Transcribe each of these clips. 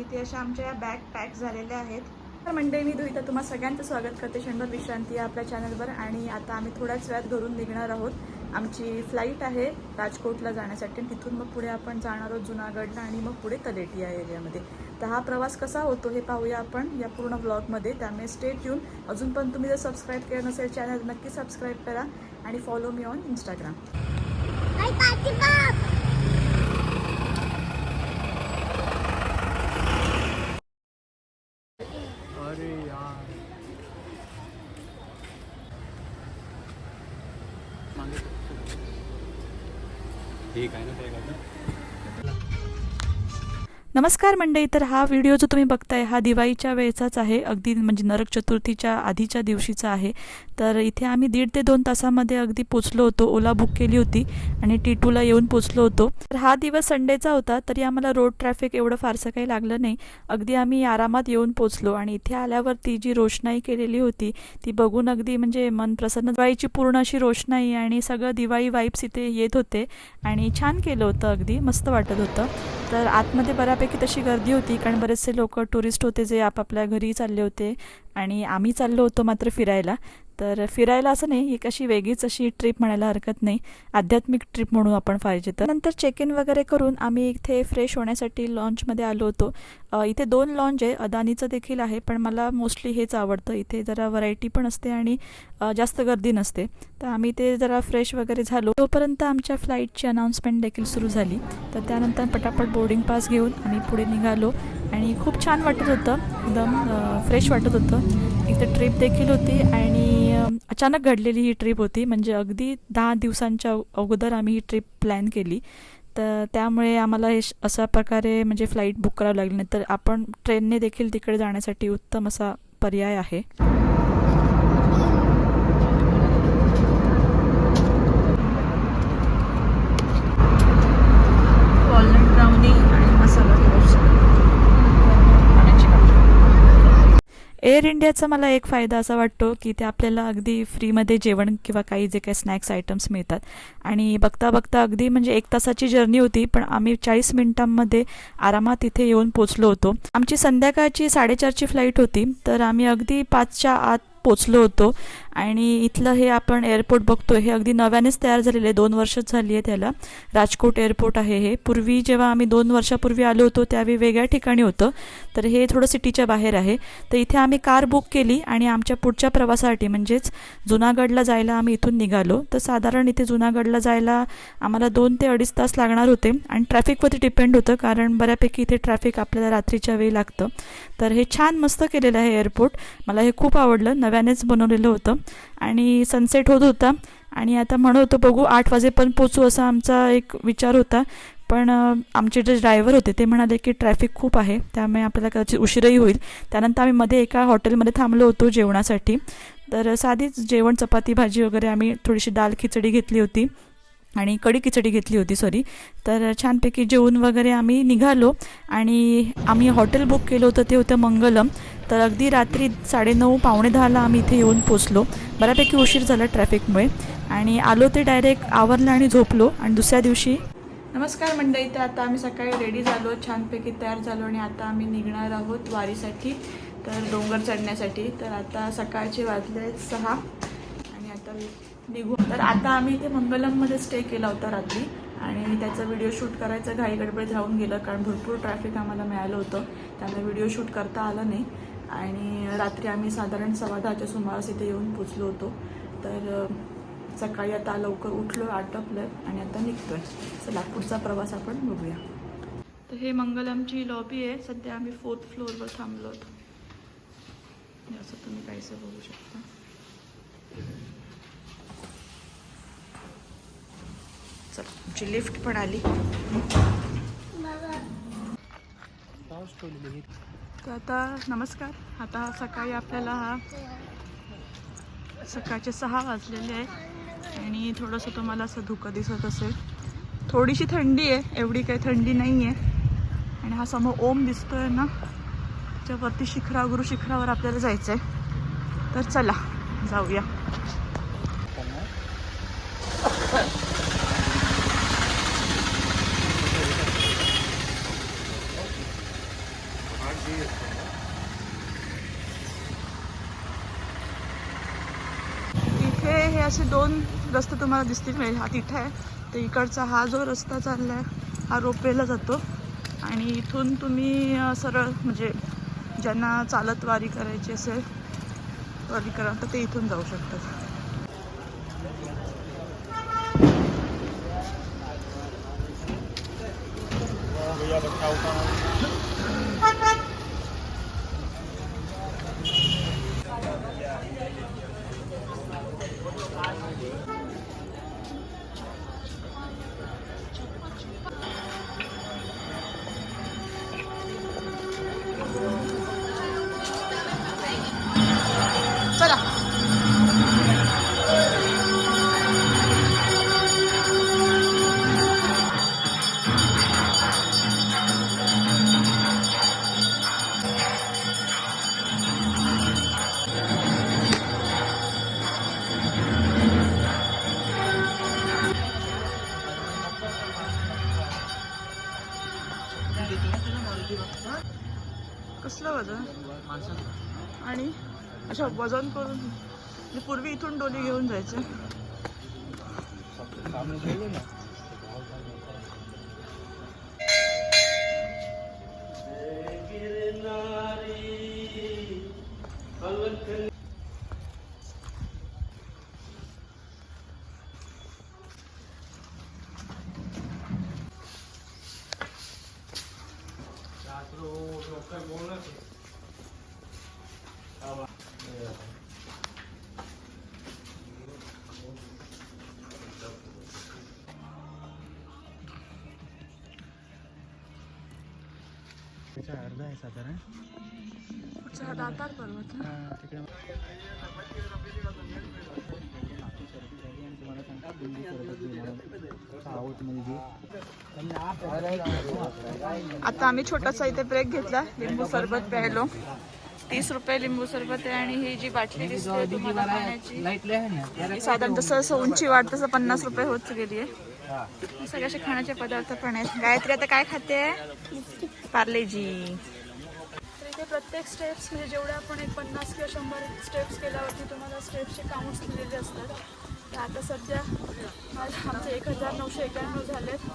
इथे अशा आमच्या या बॅग पॅक झालेल्या आहेत. तर मंडळी मी दुहिता तुम्हा सगळ्यांचं स्वागत करते क्षणभर विश्रांती या आपल्या चॅनलवर आणि आता आम्ही थोड्याच वेळात घरून निघणार आहोत. आमची फ्लाईट आहे राजकोटला जाण्यासाठी. आणि तिथून मग पुढे आपण जाणार आहोत जुनागडला आणि मग पुढे तलेटी या एरियामध्ये. तर हा प्रवास कसा होतो हे पाहूया आपण या पूर्ण ब्लॉगमध्ये. त्यामुळे स्टेट येऊन अजून पण तुम्ही जर सबस्क्राईब केलं नसेल चॅनल नक्की सबस्क्राईब करा आणि फॉलो मी ऑन इंस्टाग्राम अरे यार ठीक आहे ना ते का नमस्कार मंडळी तर हा व्हिडिओ जो तुम्ही बघताय हा दिवाळीच्या वेळेचाच आहे. अगदी म्हणजे नरक चतुर्थीच्या आधीच्या दिवशीचा आहे. तर इथे आम्ही दीड ते दोन तासामध्ये अगदी पोचलो होतो. ओला बुक केली होती आणि टी टूला येऊन पोचलो होतो. तर हा दिवस संडेचा होता तरी आम्हाला रोड ट्रॅफिक एवढं फारसं काही लागलं नाही. अगदी आम्ही आरामात येऊन पोचलो आणि इथे आल्यावर ती जी रोषणाई केलेली होती ती बघून अगदी म्हणजे मन प्रसन्न. दिवाळीची पूर्ण अशी रोषणाई आणि सगळं दिवाळी वाईब्स इथे येत होते आणि छान केलं होतं अगदी. मस्त वाटत होतं. तर आतमध्ये बऱ्यापैकी तशी गर्दी होती कारण बरेचसे लोक टुरिस्ट होते जे आपापल्या घरी चालले होते. आणि आम्ही चाललो होतो मात्र फिरायला. तर फिरायला असं नाही एक अशी वेगळीच अशी ट्रिप म्हणायला हरकत नाही. आध्यात्मिक ट्रिप म्हणून आपण पाहिजे तर. नंतर चेक इन वगैरे करून आम्ही इथे फ्रेश होण्यासाठी लॉन्चमध्ये आलो होतो. इथे दोन लॉन्च आहे अदानीचं देखील आहे पण मला मोस्टली हेच आवडतं. इथे जरा व्हरायटी पण असते आणि जास्त गर्दी नसते. तर आम्ही ते जरा फ्रेश वगैरे झालो. तोपर्यंत आमच्या फ्लाईटची अनाऊन्समेंट देखील सुरू झाली. तर त्यानंतर पटापट बोर्डिंग पास घेऊन आम्ही पुढे निघालो. आणि खूप छान वाटत होतं. एकदम फ्रेश वाटत होतं. इथे ट्रिप देखील होती आणि अचानक घडलेली ही ट्रिप होती. म्हणजे अगदी दहा दिवसांच्या अगोदर आम्ही ही ट्रिप प्लॅन केली. तर त्यामुळे आम्हाला हे अशा प्रकारे म्हणजे फ्लाईट बुक करावं लागली. नाही तर आपण ट्रेनने देखील तिकडे जाण्यासाठी उत्तम असा पर्याय आहे वॉलनट ब्राउनी आणि मसाला टोस्ट पाण्याची बाटली. एअर इंडियाचा मला एक फायदा असा वाटतो की ते आपल्याला अगदी फ्रीमध्ये जेवण किंवा काही जे काही स्नॅक्स आयटम्स मिळतात. आणि बघता बघता अगदी म्हणजे एक तासाची जर्नी होती पण आम्ही चाळीस मिनिटांमध्ये आरामात इथे येऊन पोचलो होतो. आमची संध्याकाळची साडेचारची फ्लाईट होती तर आम्ही अगदी पाचच्या आत पोचलो होतो. आणि इथलं हे आपण एअरपोर्ट बघतो हे अगदी नव्यानेच तयार झालेलं आहे. दोन वर्षच झाली आहे त्याला. राजकोट एअरपोर्ट आहे हे. पूर्वी जेव्हा आम्ही दोन वर्षापूर्वी आलो होतो त्यावेळी वेगळ्या ठिकाणी होतं. तर हे थोडं सिटीच्या बाहेर आहे. तर इथे आम्ही कार बुक केली आणि आमच्या पुढच्या प्रवासासाठी म्हणजेच जुनागडला जायला आम्ही इथून निघालो. तर साधारण इथे जुनागडला जायला आम्हाला दोन ते अडीच तास लागणार होते. आणि ट्रॅफिकवरती डिपेंड होतं कारण बऱ्यापैकी इथे ट्रॅफिक आपल्याला रात्रीच्या वेळी लागतं. तर हे छान मस्त केलेलं आहे एअरपोर्ट मला हे खूप आवडलं. नव्यानेच बनवलेलं होतं. आणि सनसेट होत होता. आणि आता म्हणत होतो बघू आठ वाजेपर्यंत पोचू असा आमचा एक विचार होता. पण आमचे जे ड्रायव्हर होते ते म्हणाले की ट्रॅफिक खूप आहे त्यामुळे आपल्याला कदाचित उशीरही होईल. त्यानंतर आम्ही मध्ये एका हॉटेलमध्ये थांबलो होतो जेवणासाठी. तर साधीच जेवण चपाती भाजी वगैरे आम्ही थोडीशी दाल खिचडी घेतली होती. आणि कडी खिचडी घेतली होती सॉरी तर छानपैकी जेवून वगैरे आम्ही निघालो आणि आम्ही हॉटेल बुक केलं होतं ते होतं मंगलम. तर अगदी रात्री साडेनऊ पावणे दहाला आम्ही इथे येऊन पोचलो. बऱ्यापैकी उशीर झाला ट्रॅफिकमुळे. आणि आलो ते डायरेक्ट आवरलं आणि झोपलो. आणि दुसऱ्या दिवशी नमस्कार मंडळी तर आता आम्ही सकाळी रेडी झालो छानपैकी तयार झालो आणि आता आम्ही निघणार आहोत वारीसाठी तर डोंगर चढण्यासाठी. तर आता सकाळचे वाजले आहेत सहा. आणि आता निघू. तर आता आम्ही इथे मंगलममध्ये स्टे केला होता रात्री. आणि त्याचा व्हिडिओ शूट करायचं घाई गडबडीत राहून गेलं कारण भरपूर ट्रॅफिक आम्हाला मिळालं होतं. त्यामुळे व्हिडिओ शूट करता आलं नाही. आणि रात्री आम्ही साधारण सव्वा दहाच्या सुमारास इथे येऊन पोचलो होतो. तर सकाळी आता लवकर उठलो आटपलं आणि आता निघतोय. चला पुढचा प्रवास आपण बघूया. तर हे मंगलमची लॉबी आहे. सध्या आम्ही फोर्थ फ्लोअरवर थांबलो होतो. असं तुम्ही काहीसं बघू शकता चल आमची लिफ्ट पण आली. तर आता नमस्कार. आता सकाळी आपल्याला हा सकाळचे सहा वाजलेले आहे. आणि थोडंसं तुम्हाला असं धुकं दिसत असेल. थोडीशी थंडी आहे. एवढी काही थंडी नाही आहे आणि हा समोर ओम दिसतोय ना. त्याच्यावरती शिखरा गुरु शिखरावर आपल्याला जायचं आहे तर चला जाऊया इथे हे असे दोन रस्ते तुम्हाला दिसतील म्हणजे हा तिथे आहे. तर इकडचा हा जो रस्ता चालला आहे हा रोपवेला जातो. आणि इथून तुम्ही सरळ म्हणजे ज्यांना चालत वारी करायची असेल वारी करा तर ते इथून जाऊ शकतात. वजन करून मी पूर्वी इथून डोली घेऊन जायचे. अर्धा आहे साधारण? तिकडे. बुंदी आता आम्ही छोटासा इथे ब्रेक घेतला लिंबू सरबत प्यायलो. तीस रुपये लिंबू सरबत आहे आणि ही जी बाटली दिसते तुम्हाला पाण्याची ही साधारण तसं जसं उंची वाढ तसं पन्नास रुपये होत गेली आहे. सगळे असे खाण्याचे पदार्थ पण आहेत. गायत्री आता काय खाते? पार्लेजी. इथे प्रत्येक स्टेप्स म्हणजे जेवढे आपण एक पन्नास किंवा शंभर स्टेप्स केल्यावरती तुम्हाला स्टेप्सचे काउंट्स दिलेले असतात. तर आता सध्या आमचे एक हजार नऊशे एक्याण्णव झालेत.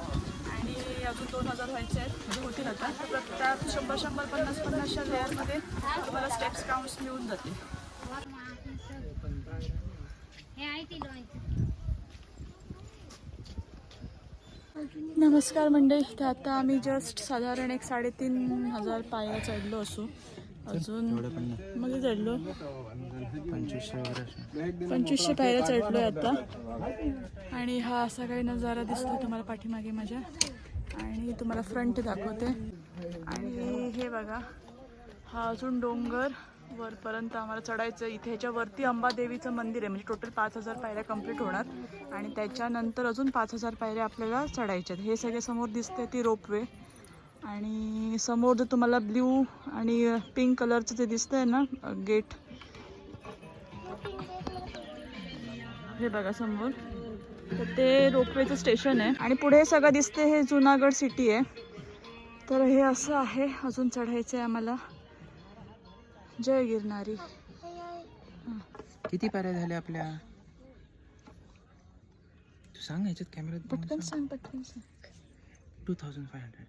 आणि अजून दोन हजार व्हायचे आहेत. म्हणजे होतील आता. तर त्यात शंभर शंभर पन्नास पन्नासच्या लेअरमध्ये तुम्हाला स्टेप्स काउंट्स मिळून जातील. नमस्कार मंडळी. तर आता आम्ही जस्ट साधारण एक साडेतीन हजार पाया चढलो असू. अजून मध्ये चढलो. पंचवीसशे पंचवीसशे पायऱ्या चढलोय आता. आणि हा असा काही नजारा दिसतोय तुम्हाला पाठीमागे माझ्या. आणि तुम्हाला फ्रंट दाखवते. आणि हे बघा हा अजून डोंगर वरपर्यंत आम्हाला चढायचं. इथे ह्याच्यावरती अंबादेवीचं मंदिर आहे. म्हणजे टोटल पाच हजार पायऱ्या कंप्लीट होणार. आणि त्याच्यानंतर अजून पाच हजार पायऱ्या आपल्याला चढायच्यात हे सगळे समोर दिसते ती रोपवे. आणि समोर जर तुम्हाला ब्ल्यू आणि पिंक कलरचं ते दिसतंय ना गेट. हे बघा समोर. तर ते रोपवेचं स्टेशन आहे. आणि पुढे सगळं दिसते हे जुनागड सिटी आहे. तर हे असं आहे. अजून चढायचं आहे आम्हाला. जय गिरणारी किती पाऱ्या झाल्या आपल्या? तू सांग ह्याच्यात कॅमेऱ्यात पटकन सांग. पटकन सांग. Two thousand five hundred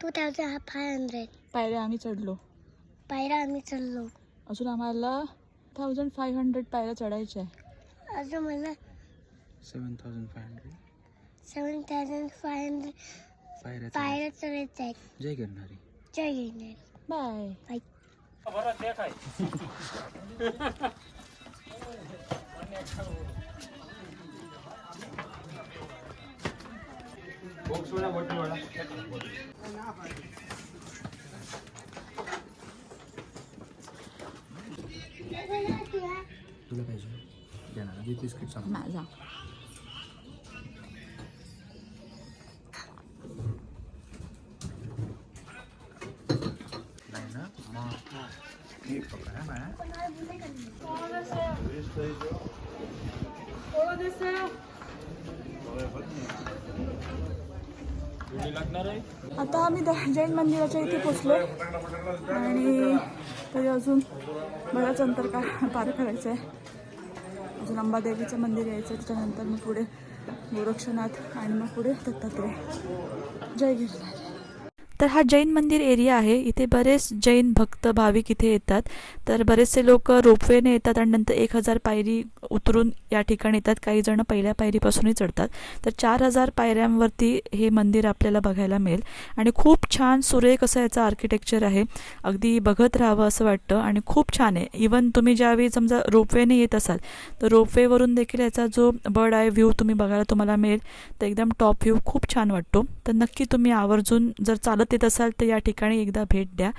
two thousand five hundred पायऱ्या आम्ही चढलो. पायऱ्या आम्ही चाललो अजून आम्हाला थाउजंड फाय हंड्रेड पायऱ्या चढायच्या आहे अजून मला seven thousand five hundred. Seven thousand five hundred. पायऱ्या पायऱ्या चढायच्या आहेत जय करणारी जय गिरनार बाय. बाय. तुला पाहिजे. देणार. बिस्किट सांग. माझा. आता आम्ही द- जैन मंदिराच्या इथे पोचलो. आणि अजून बऱ्याच अंतर का पार करायचं आहे अजून अंबादेवीचं मंदिर यायचं त्याच्यानंतर मग पुढे गोरक्षनाथ आणि मग पुढे दत्तात्रय. जय गिरनार तर हा जैन मंदिर एरिया आहे. इथे बरेच जैन भक्त भाविक इथे येतात. तर बरेचसे लोक रोपवेने येतात आणि नंतर एक हजार पायरी उतरून या ठिकाणी येतात. काही जण पहिल्या पायरीपासूनही चढतात. तर चार हजार पायऱ्यांवरती हे मंदिर आपल्याला बघायला मिळेल. आणि खूप छान सुरेख असं याचं आर्किटेक्चर आहे. अगदी बघत राहावं असं वाटतं आणि खूप छान आहे. इवन तुम्ही ज्यावेळी समजा रोपवेने येत असाल तर रोपवेवरून देखील याचा जो बर्ड आय व्ह्यू तुम्ही बघायला तुम्हाला मिळेल. तर एकदम टॉप व्ह्यू खूप छान वाटतो. तर नक्की तुम्ही आवर्जून जर चालत येत असाल तर या ठिकाणी एकदा भेट द्या.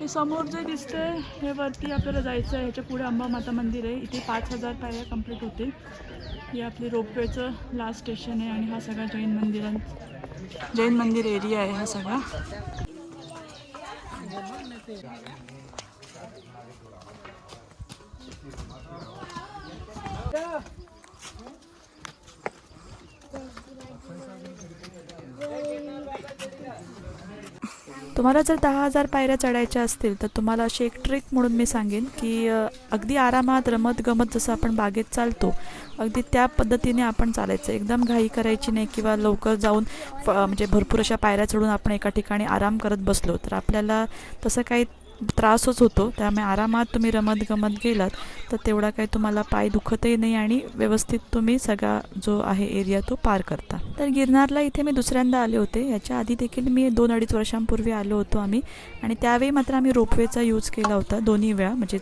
हे समोर जे दिसतंय हे वरती आपल्याला जायचं आहे ह्याच्या पुढे अंबा माता मंदिर आहे. इथे पाच हजार पायऱ्या कंप्लीट होतील. हे आपली रोपवेचं लास्ट स्टेशन आहे आणि हा सगळा जैन मंदिरां जैन मंदिर एरिया आहे हा सगळा. तुम्हाला जर दहा हजार पायऱ्या चढायच्या असतील तर तुम्हाला अशी एक ट्रिक म्हणून मी सांगेन की अगदी आरामात रमत गमत जसं आपण बागेत चालतो अगदी त्या पद्धतीने आपण चालायचं. एकदम घाई करायची नाही किंवा लवकर जाऊन फ- म्हणजे भरपूर अशा पायऱ्या चढून आपण एका ठिकाणी आराम करत बसलो तर आपल्याला तसं काही त्रासच होतो. त्यामुळे आरामात तुम्ही रमत गमत गेलात तर तेवढा काही तुम्हाला पाय दुखतही नाही आणि व्यवस्थित तुम्ही सगळा जो आहे एरिया तो पार करता. तर गिरनारला इथे मी दुसऱ्यांदा आले होते. याच्या आधी देखील मी दोन अडीच वर्षांपूर्वी आलो होतो आम्ही. आणि त्यावेळी मात्र आम्ही रोपवेचा यूज केला होता दोन्ही वेळा म्हणजे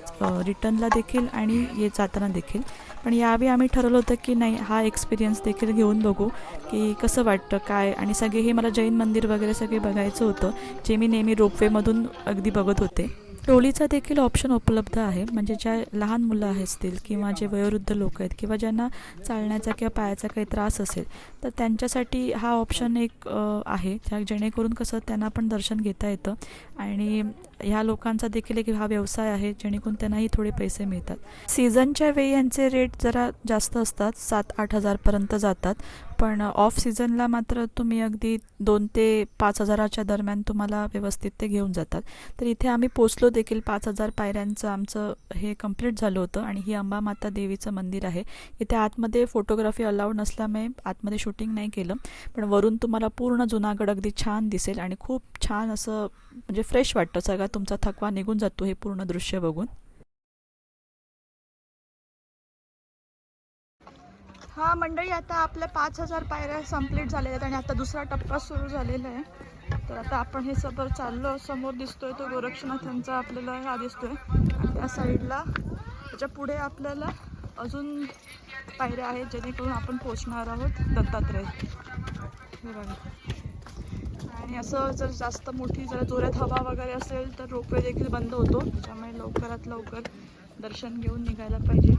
रिटर्नला देखील आणि ये जाताना देखील. पण यावेळी आम्ही ठरवलं होतं की नाही हा एक्सपिरियन्स देखील घेऊन बघू की कसं वाटतं काय? आणि सगळे हे मला जैन मंदिर वगैरे सगळे बघायचं होतं जे मी नेहमी रोपवेमधून अगदी बघत होते. टोळीचा देखील ऑप्शन उपलब्ध आहे. म्हणजे ज्या लहान मुलं असतील किंवा जे वयोवृद्ध लोक आहेत किंवा ज्यांना चालण्याचा किंवा पायाचा काही त्रास असेल तर त्यांच्यासाठी हा ऑप्शन एक आहे. ज्या जेणेकरून कसं त्यांना पण दर्शन घेता येतं. आणि ह्या लोकांचा देखील एक हा व्यवसाय आहे जेणेकरून त्यांनाही थोडे पैसे मिळतात. सीझनच्या वेळी यांचे रेट जरा जास्त असतात सात आठ हजारपर्यंत जातात. पण ऑफ सीझनला मात्र तुम्ही अगदी दोन ते पाच हजाराच्या दरम्यान तुम्हाला व्यवस्थित ते घेऊन जातात. तर इथे आम्ही पोचलो देखील पाच हजार पायऱ्यांचं आमचं हे कंप्लीट झालं होतं आणि ही अंबा माता देवीचं मंदिर आहे. इथे आतमध्ये फोटोग्राफी अलाउड नसल्यामुळे आतमध्ये शूटिंग नाही केलं. पण वरून तुम्हाला पूर्ण जुनागड अगदी छान दिसेल आणि खूप छान असं म्हणजे फ्रेश वाटतं. सगळ्यात तुमचा थकवा निघून जातो हे पूर्ण दृश्य बघून. हा मंडळी आता आपल्या पाच हजार पायऱ्या कंप्लीट झालेल्या आहेत आणि आता दुसरा टप्पा सुरू झालेला आहे. तर आता आपण हे सबर चाललो समोर दिसतोय तो गोरक्षनाथांचा आपल्याला हा दिसतोय. आणि त्या साईडला त्याच्या पुढे आपल्याला अजून पायऱ्या आहेत जेणेकरून आपण पोचणार आहोत दत्तात्रय. हे बघा. आणि असं जर जास्त मोठी जर जोरात हवा वगैरे असेल तर रोपवे देखील बंद होतो. त्यामुळे लवकरात लवकर दर्शन घेऊन निघायला पाहिजे.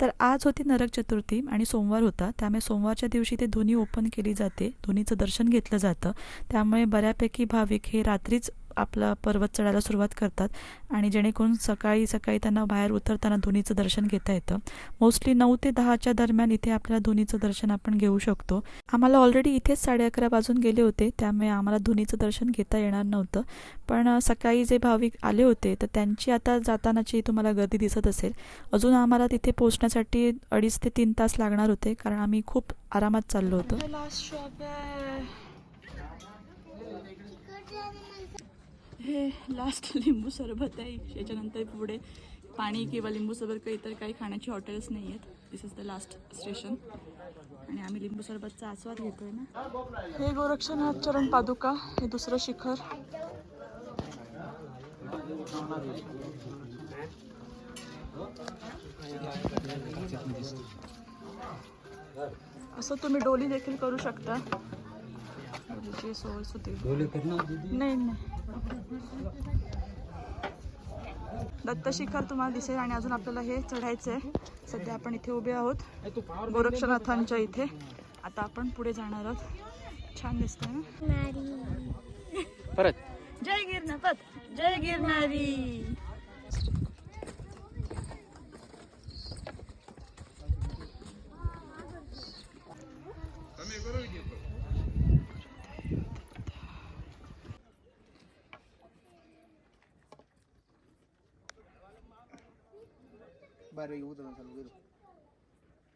तर आज होती नरक चतुर्थी आणि सोमवार होता. त्यामुळे सोमवारच्या दिवशी ते धुनी ओपन केली जाते. धुनीचं दर्शन घेतलं जातं. त्यामुळे बऱ्यापैकी भाविक हे रात्रीच आपला पर्वत चढायला सुरुवात करतात. आणि जेणेकरून सकाळी सकाळी त्यांना बाहेर उतरताना धुनीचं दर्शन घेता येतं. मोस्टली नऊ ते दहाच्या दरम्यान इथे आपल्याला धुनीचं दर्शन आपण घेऊ शकतो. आम्हाला ऑलरेडी इथेच साडे अकरा वाजून गेले होते त्यामुळे आम्हाला धुनीचं दर्शन घेता येणार नव्हतं. पण सकाळी जे भाविक आले होते तर त्यांची आता जातानाची तुम्हाला गर्दी दिसत असेल. अजून आम्हाला तिथे पोहोचण्यासाठी अडीच ते तीन तास लागणार होते कारण आम्ही खूप आरामात चाललो होतो लास्ट शॉप आहे हे लास्ट लिंबू सरबत आहे. याच्यानंतर पुढे पाणी किंवा लिंबू सरबत काही इतर काही खाण्याची हॉटेल्स नाही आहेत. This is the last station आणि आम्ही लिंबू सरबतचा आस्वाद घेतोय ना. हे गोरक्षनाथ चरण पादुका हे दुसरं शिखर. असं तुम्ही डोली देखील करू शकता. नाही नाही. दत्त शिखर तुम्हाला दिसेल आणि अजून आपल्याला हे चढायचं आहे सध्या आपण इथे उभे आहोत. गोरक्षनाथांच्या इथे. आता आपण पुढे जाणार आहोत. छान दिसतंय ना? परत. जय गिरनापत जय गिरनारी.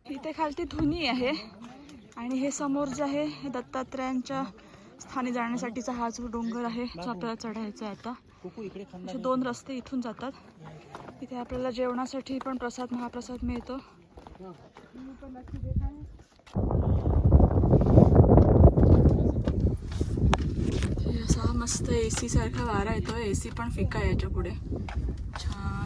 इथे खालती धुनी आहे. आणि हे समोर जे आहे हे दत्तात्रयांच्या स्थानी जाण्यासाठीचा हा जो डोंगर आहे जो आपल्याला चढायचा आहे आता. असे दोन रस्ते इथून जातात. इथे आपल्याला जेवणासाठी पण प्रसाद महाप्रसाद मिळतो. असा मस्त ए सी सारखा वारा येतो. ए सी पण फिका आहे याच्यापुढे. छान.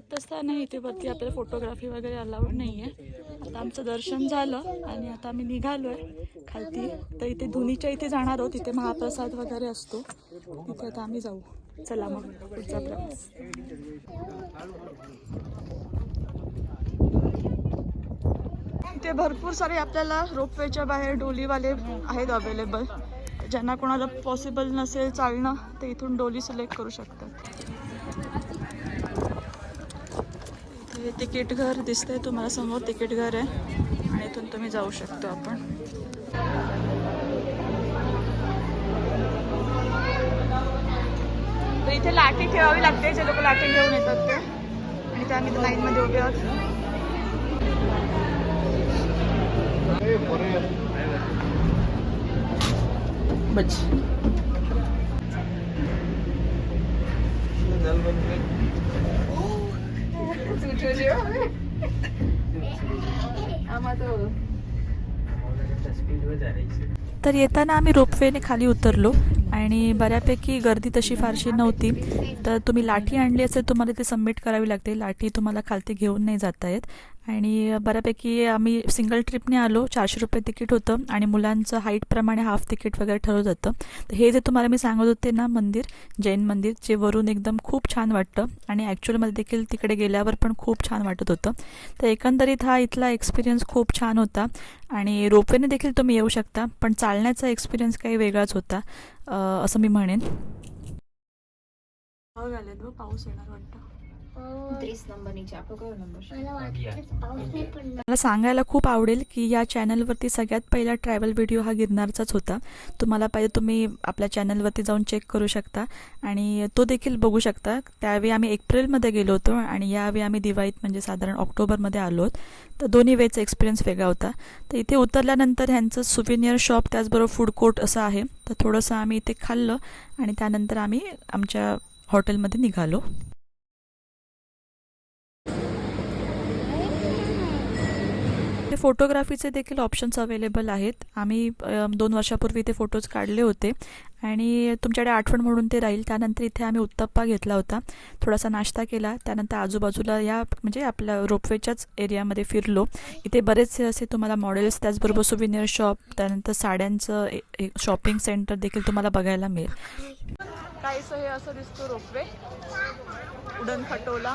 दत्तस्थान आहे इथे वरती आपल्याला फोटोग्राफी वगैरे अलाउड नाही आहे आता आमचं दर्शन झालं आणि आता आम्ही निघालोय. खालती. तर इथे धुनीच्या इथे जाणार आहोत. तिथे महाप्रसाद वगैरे असतो. तिथे आता आम्ही जाऊ. चला मग. पुढचा प्रवास. इथे भरपूर सारे आपल्याला रोपवेच्या बाहेर डोलीवाले आहेत अवेलेबल ज्यांना कोणाला पॉसिबल नसेल चालणं ते इथून डोली सिलेक्ट करू शकतात. हे तिकीट घर दिसतंय तुम्हाला समोर तिकीट घर आहे. आणि इथून तुम्ही जाऊ शकतो आपण. तर इथे लाठी ठेवावी लागते जे लोक लाठी घेऊन येतात ते. आणि ते आम्ही लाईनमध्ये उभे आहोत. बच तर येताना आम्ही रोपवेने खाली उतरलो आणि बऱ्यापैकी गर्दी तशी फारशी नव्हती. तर तुम्ही लाठी आणली असेल तुम्हाला ते सबमिट करावी लागते. लाठी तुम्हाला खालती घेऊन नाही जाता येत. आणि बऱ्यापैकी आम्ही सिंगल ट्रिपने आलो. चारशे रुपये तिकीट होतं आणि मुलांचं हाईटप्रमाणे हाफ तिकीट वगैरे ठरवलं जातं. तर हे जे तुम्हाला मी सांगत होते ना मंदिर जैन मंदिर जे वरून एकदम खूप छान वाटतं आणि ॲक्च्युअलमध्ये देखील तिकडे गेल्यावर पण खूप छान वाटत होतं. तर एकंदरीत हा इथला एक्सपिरियन्स खूप छान होता आणि रोपवेने देखील तुम्ही येऊ शकता पण चालण्याचा एक्सपिरियन्स काही वेगळाच होता असं मी म्हणेन. पाऊस येणार वाटतं. नंबर. मला सांगायला खूप आवडेल की या चॅनलवरती सगळ्यात पहिला ट्रॅव्हल व्हिडिओ हा गिरनारचाच होता. तुम्हाला पाहिजे तुम्ही आपल्या चॅनलवरती जाऊन चेक करू शकता आणि तो देखील बघू शकता. त्यावेळी आम्ही एप्रिलमध्ये गेलो होतो आणि यावेळी आम्ही दिवाळीत म्हणजे साधारण ऑक्टोबरमध्ये आलो तर दोन्ही वेचा एक्सपिरियन्स वेगळा होता. तर इथे उतरल्यानंतर ह्यांचं सुविनियर शॉप त्याचबरोबर फूड कोर्ट असं आहे. तर थोडंसं आम्ही इथे खाल्लं आणि त्यानंतर आम्ही आमच्या हॉटेलमध्ये निघालो. फोटोग्राफीचे देखील ऑप्शन्स अवेलेबल आहेत. आम्ही दोन वर्षापूर्वी ते फोटोज काढले होते. आणि तुमच्याकडे आठवण म्हणून ते राहील. त्यानंतर इथे आम्ही उत्तप्पा घेतला होता. थोडासा नाश्ता केला. त्यानंतर आजूबाजूला या म्हणजे आपल्या रोपवेच्याच एरियामध्ये फिरलो. इथे बरेचसे असे तुम्हाला मॉडेल्स त्याचबरोबर सुविनियर शॉप त्यानंतर साड्यांचं शॉपिंग सेंटर देखील तुम्हाला बघायला मिळेल. काहीसं हे असं दिसतो रोपवे. उडण खटोला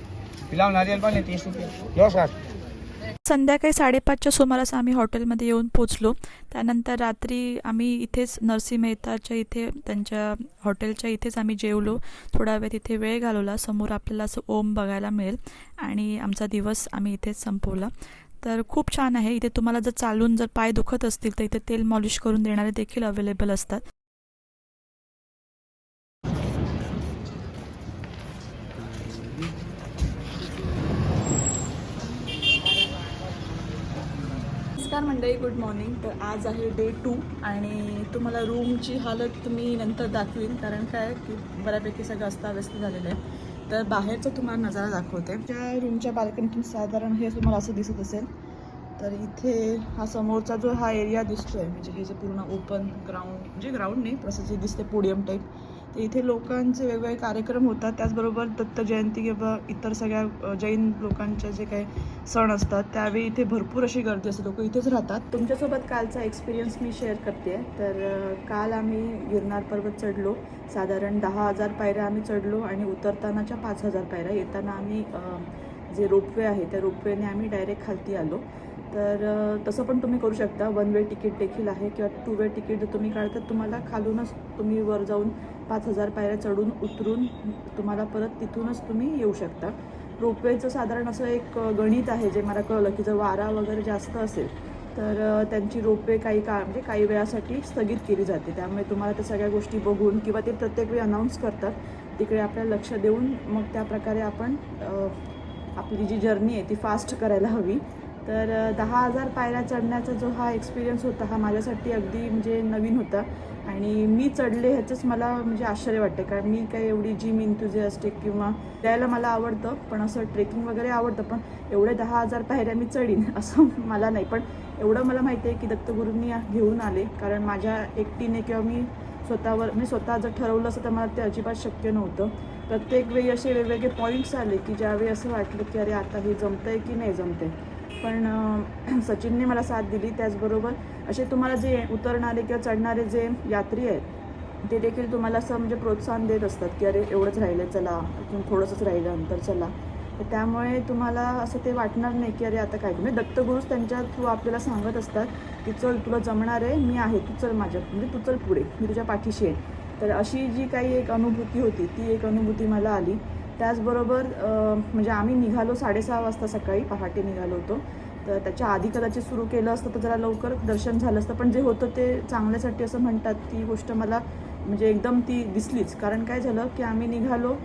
पिलाव नारियल पाणी तीस रुपये. संध्याकाळी साडेपाचच्या सुमारास आम्ही हॉटेलमध्ये येऊन पोचलो. त्यानंतर रात्री आम्ही इथेच नरसी मेहताच्या इथे त्यांच्या हॉटेलच्या इथेच आम्ही जेवलो. थोडा वेळ तिथे वेळ घालवला. समोर आपल्याला असं ओम बघायला मिळेल. आणि आमचा दिवस आम्ही इथेच संपवला. तर खूप छान आहे. इथे तुम्हाला जर चालून जर पाय दुखत असतील तर इथे तेल मॉलिश करून देणारे देखील अवेलेबल असतात. नमस्कार मंडळी गुड मॉर्निंग तर आज आहे डे टू आणि तुम्हाला रूमची हालत मी नंतर दाखवीन. कारण काय की बऱ्यापैकी सगळं अस्ताव्यस्त झालेलं आहे. तर बाहेरचं तुम्हाला नजारा दाखवते. त्या रूमच्या बाल्कनीतून साधारण हे तुम्हाला असं दिसत असेल तर इथे हा समोरचा जो हा एरिया दिसतोय म्हणजे हे जे पूर्ण ओपन ग्राउंड म्हणजे ग्राउंड नाही तसं जे दिसते पोडियम टाईप तर इथे लोकांचे वेगवेगळे कार्यक्रम होतात. त्याचबरोबर दत्त जयंती किंवा इतर सगळ्या जैन लोकांचे जे काही सण असतात त्यावेळी इथे भरपूर अशी गर्दी असते. लोक इथेच राहतात. तुमच्यासोबत कालचा एक्सपिरियन्स मी शेअर करते तर काल आम्ही गिरनार पर्वत चढलो. साधारण दहा हजार पायऱ्या आम्ही चढलो आणि उतरतानाच्या पाच हजार पायऱ्या. येताना आम्ही जे रोपवे आहे त्या रोपवेने आम्ही डायरेक्ट खालती आलो. तर तसं पण तुम्ही करू शकता. वन वे तिकीट देखील आहे किंवा टू वे तिकीट जर तुम्ही काढतात तुम्हाला खालूनच तुम्ही वर जाऊन पाच हजार पायऱ्या चढून उतरून तुम्हाला परत तिथूनच तुम्ही येऊ शकता. रोपवेचं साधारण असं एक गणित आहे जे मला कळलं की जर वारा वगैरे जास्त असेल तर त्यांची रोपवे काही का म्हणजे काही वेळासाठी स्थगित केली जाते. त्यामुळे तुम्हाला त्या सगळ्या गोष्टी बघून किंवा ते प्रत्येक वेळी अनाऊन्स करतात. तिकडे आपल्याला लक्ष देऊन मग त्याप्रकारे आपण आपली जी जर्नी आहे ती फास्ट करायला हवी. तर दहा हजार पायऱ्या चढण्याचा जो हा एक्सपिरियन्स होता हा माझ्यासाठी अगदी म्हणजे नवीन होता. आणि मी चढले ह्याचंच मला म्हणजे आश्चर्य वाटते. कारण मी काही एवढी जिम इंथुझियास्टिक किंवा द्यायला मला आवडतं पण असं ट्रेकिंग वगैरे आवडतं. पण एवढे दहा हजार पायऱ्या मी चढीन असं मला नाही. पण एवढं मला माहिती आहे की दत्तगुरूंनी घेऊन आले. कारण माझ्या एकटीने किंवा मी स्वतःवर मी स्वतः जर ठरवलं असं तर मला ते अजिबात शक्य नव्हतं. प्रत्येक वेळी असे वेगवेगळे पॉईंट्स आले की ज्यावेळी असं वाटलं की अरे आता हे जमतंय की नाही जमतंय. पण सचिनने मला साथ दिली त्याचबरोबर असे तुम्हाला जे उतरणारे किंवा चढणारे जे यात्री आहेत ते देखील तुम्हाला असं म्हणजे प्रोत्साहन देत असतात की अरे एवढंच राहिलं चला. अजून थोडंसंच राहिलं अंतर चला. तर त्यामुळे तुम्हाला असं ते वाटणार नाही की अरे आता काय? म्हणजे दत्तगुरूच त्यांच्या थ्रू आपल्याला सांगत असतात की चल तुला जमणार आहे मी आहे तू चल माझ्या म्हणजे तू चल पुढे मी तुझ्या पाठीशी आहे. तर अशी जी काही एक अनुभूती होती ती एक अनुभूती मला आली. त्याचबरोबर म्हणजे आम्ही निघालो साडेसहा वाजता सकाळी पहाटे निघालो होतो. तर त्याच्या आधी कदाचित सुरू केलं असतं तर जरा लवकर दर्शन झालं असतं. पण जे होतं ते चांगल्यासाठी असं म्हणतात ती गोष्ट मला म्हणजे एकदम ती दिसलीच. कारण काय झालं की आम्ही निघालो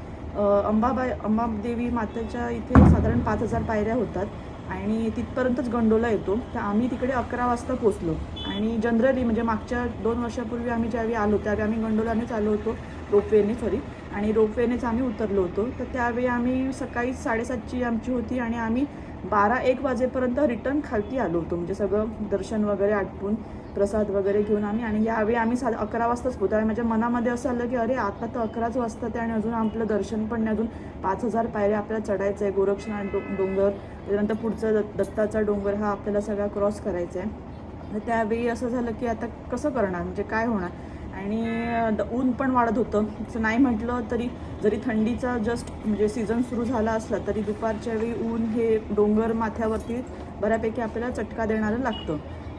अंबाबाई अंबादेवी मातेच्या इथे साधारण पाच हजार पायऱ्या होतात. आणि तिथपर्यंतच गंडोला येतो. तर आम्ही तिकडे अकरा वाजता पोचलो आणि जनरली म्हणजे मागच्या दोन वर्षापूर्वी आम्ही ज्यावेळी आलो त्यावेळी आम्ही गंडोलानेच आलो होतो. रोपवेने सॉरी आणि रोपवेनेच आम्ही उतरलो होतो. तर त्यावेळी आम्ही सकाळी साडेसातची आमची होती आणि आम्ही बारा एक वाजेपर्यंत रिटर्न खालती आलो होतो. म्हणजे सगळं दर्शन वगैरे आटपून प्रसाद वगैरे घेऊन आम्ही आणि यावेळी आम्ही साधा अकरा वाजताच पोहोचलो. आणि माझ्या मनामध्ये असं आलं की अरे आता तर अकराच वाजता ते आणि अजून आपलं दर्शन पण नाही. अजून पाच हजार पायऱ्या आपल्याला चढायचं आहे. गोरक्षनाथ डो डोंगर त्याच्यानंतर पुढचा द दत्ताचा डोंगर हा आपल्याला सगळा क्रॉस करायचा आहे. तर त्यावेळी असं झालं की आता कसं करणार? म्हणजे काय होणार? आणि द- ऊन पण वाढत होतं. असं नाही म्हटलं तरी जरी थंडीचा जस्ट म्हणजे सीझन सुरू झाला असला तरी दुपारच्या वेळी ऊन हे डोंगर माथ्यावरती बऱ्यापैकी आपल्याला चटका देणारं लागतं.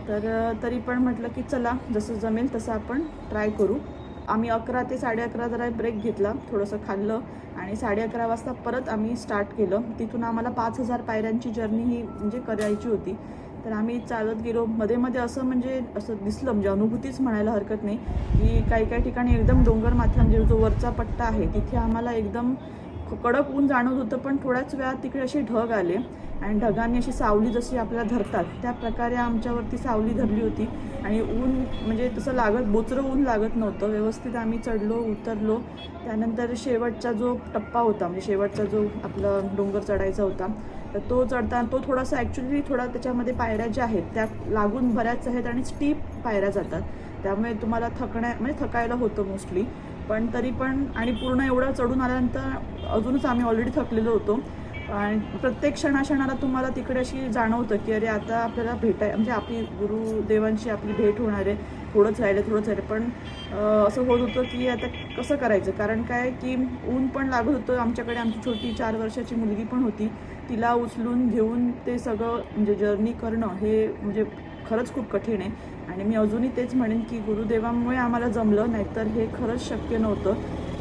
तर तरी पण म्हटलं की चला जसं जमेल तसं आपण ट्राय करू. आम्ही अकरा ते साडे अकरा जरा ब्रेक घेतला थोडंसं खाल्लं आणि साडे अकरा वाजता परत आम्ही स्टार्ट केलं. तिथून आम्हाला पाच हजार पायऱ्यांची जर्नी ही म्हणजे करायची होती. तर आम्ही चालत गेलो. मध्ये मध्ये असं म्हणजे असं दिसलं म्हणजे अनुभूतीच म्हणायला हरकत नाही की काही काही ठिकाणी एकदम डोंगर माथ्या म्हणजे जो वरचा पट्टा आहे तिथे आम्हाला एकदम कडक ऊन जाणवत होतं पण थोड्याच वेळात तिकडे असे ढग आले. आणि ढगांनी अशी सावली जशी आपल्याला धरतात त्या प्रकारे आमच्यावरती सावली धरली होती. आणि ऊन म्हणजे तसं लागत बोचरं ऊन लागत नव्हतं. व्यवस्थित आम्ही चढलो उतरलो. त्यानंतर शेवटचा जो टप्पा होता म्हणजे शेवटचा जो आपला डोंगर चढायचा होता तर तो चढताना तो थोडासा ॲक्च्युली थोडा त्याच्यामध्ये पायऱ्या ज्या आहेत त्या लागून बऱ्याच आहेत आणि स्टीप पायऱ्या जातात. त्यामुळे तुम्हाला थकण्या म्हणजे थकायला होतं मोस्टली पण तरी पण आणि पूर्ण एवढं चढून आल्यानंतर अजूनच आम्ही ऑलरेडी थकलेलो होतो. आणि प्रत्येक क्षणाक्षणाला तुम्हाला तिकडे अशी जाणवतं की अरे आता आपल्याला भेटाय म्हणजे आपली गुरुदेवांशी आपली भेट होणार आहे. थोडंच राहिलं थोडंच राहिलं. पण असं होत होतं की आता कसं करायचं? कारण काय की ऊन पण लागत होतं. आमच्याकडे आमची छोटी चार वर्षाची मुलगी पण होती. तिला उचलून घेऊन ते सगळं म्हणजे जर्नी करणं हे म्हणजे खरंच खूप कठीण आहे. आणि मी अजूनही तेच म्हणेन की गुरुदेवामुळे आम्हाला जमलं नाहीतर हे खरंच शक्य नव्हतं.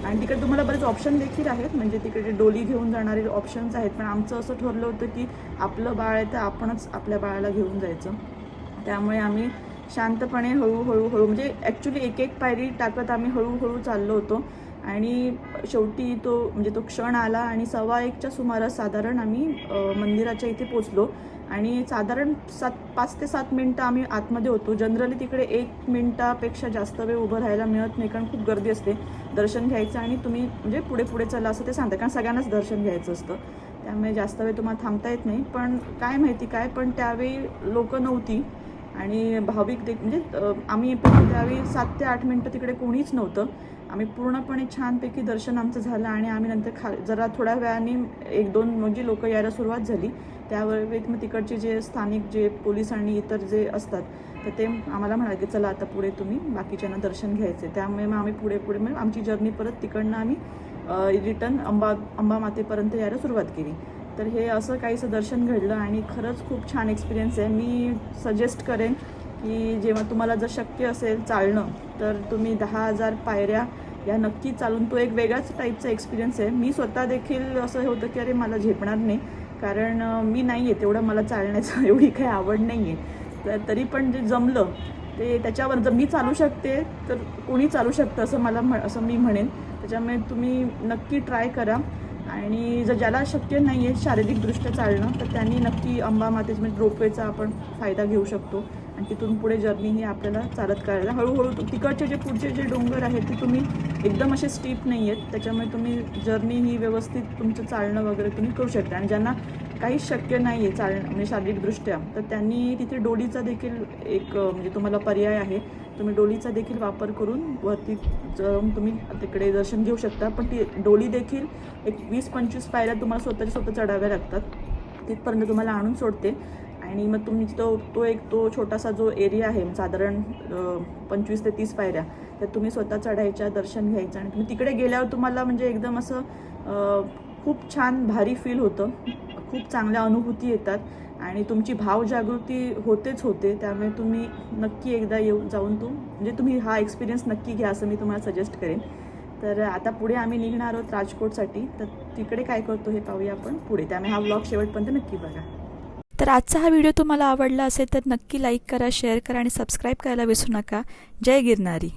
आणि तिकडे तुम्हाला बरेच ऑप्शन देखील आहेत. म्हणजे तिकडे डोली घेऊन जाणारे ऑप्शन्स आहेत. पण आमचं असं ठरलं होतं की आपलं बाळ आहे तर आपणच आपल्या बाळाला घेऊन जायचं. त्यामुळे आम्ही शांतपणे हळूहळू हळू म्हणजे ॲक्च्युली एक एक पायरी टाकत आम्ही हळूहळू चाललो होतो. आणि शेवटी तो म्हणजे तो क्षण आला आणि सव्वा एकच्या सुमारास साधारण आम्ही मंदिराच्या इथे पोचलो. आणि साधारण सात पाच ते सात मिनटं आम्ही आतमध्ये होतो. जनरली तिकडे एक मिनटापेक्षा जास्त वेळ उभं राहायला मिळत नाही कारण खूप गर्दी असते. दर्शन घ्यायचं आणि तुम्ही म्हणजे पुढे पुढे चला असं ते सांगतात कारण सगळ्यांनाच दर्शन घ्यायचं असतं. त्यामुळे जास्त वेळ तुम्हाला थांबता येत नाही. पण काय माहिती काय पण त्यावेळी लोकं नव्हती. आणि भाविक दे म्हणजे आम्ही त्यावेळी सात ते आठ मिनटं तिकडे कोणीच नव्हतं. आम्ही पूर्णपणे छानपैकी दर्शन आमचं झालं आणि आम्ही नंतर खा जरा थोड्या वेळाने एक दोन म्हणजे लोक यायला सुरुवात झाली. त्यावेळी मग तिकडचे जे स्थानिक जे पोलीस आणि इतर जे असतात तर ते आम्हाला म्हणाले की चला आता पुढे तुम्ही बाकीच्यांना दर्शन घ्यायचे. त्यामुळे मग आम्ही पुढे पुढे मग आमची जर्नी परत तिकडनं आम्ही रिटर्न अंबा अंबा मातेपर्यंत यायला सुरुवात केली. तर हे असं काहीसं दर्शन घडलं आणि खरंच खूप छान एक्सपिरियन्स आहे. मी सजेस्ट करेन की जेव्हा तुम्हाला जर शक्य असेल चालणं तर तुम्ही दहा हजार पायऱ्या या नक्की चालून तो एक वेगळाच टाईपचा एक्सपिरियन्स आहे. मी स्वतः देखील असं हे होतं की अरे मला झेपणार नाही. कारण मी नाही आहे तेवढं मला चालण्याचं एवढी काही आवड नाही आहे तर तरी पण जे जमलं ते त्याच्यावर जर मी चालू शकते तर कोणी चालू शकतं असं मला म्ह असं मी म्हणेन. त्याच्यामुळे तुम्ही नक्की ट्राय करा. आणि जर ज्याला शक्य नाही आहे शारीरिकदृष्ट्या चालणं तर त्यांनी नक्की अंबा मातेचं म्हणजे रोपवेचा आपण फायदा घेऊ शकतो. आणि तिथून पुढे जर्नी ही आपल्याला चालत करायला हळूहळू तिकडचे जे पुढचे जे डोंगर आहेत ते तुम्ही एकदम असे स्टीप नाही आहेत त्याच्यामुळे तुम्ही जर्नी ही व्यवस्थित तुमचं चालणं वगैरे तुम्ही करू शकता. आणि ज्यांना काहीच शक्य नाही आहे चालणं म्हणजे शारीरिकदृष्ट्या. तर त्यांनी तिथे डोलीचा देखील एक म्हणजे तुम्हाला पर्याय आहे. तुम्ही डोलीचा देखील वापर करून वरती जाऊन तुम्ही तिकडे दर्शन घेऊ शकता. पण ती डोली देखील एक वीस पंचवीस पायऱ्या तुम्हाला स्वतःच्या स्वतः चढाव्या लागतात. तिथपर्यंत तुम्हाला आणून सोडते. आणि मग तुम्ही तो तो एक तो छोटासा जो एरिया आहे साधारण पंचवीस ते तीस पायऱ्या तर तुम्ही स्वतः चढायच्या दर्शन घ्यायचं. आणि तुम्ही तिकडे गेल्यावर तुम्हाला म्हणजे एकदम असं खूप छान भारी फील होतं. खूप चांगल्या अनुभूती येतात आणि तुमची भावजागृती होतेच होते त्यामुळे तुम्ही नक्की एकदा येऊ जाऊन तू म्हणजे तुम्ही हा एक्सपिरियन्स नक्की घ्या असं मी तुम्हाला सजेस्ट करेन. तर आता पुढे आम्ही निघणार आहोत राजकोटसाठी तर तिकडे काय करतो हे पाहूया आपण पुढे. त्यामुळे हा ब्लॉग शेवटपर्यंत नक्की बघा. तर आजचा हा व्हिडिओ तुम्हाला आवडला असेल तर नक्की लाईक करा शेअर करा आणि सबस्क्राईब करायला विसरू नका. जय गिरनारी.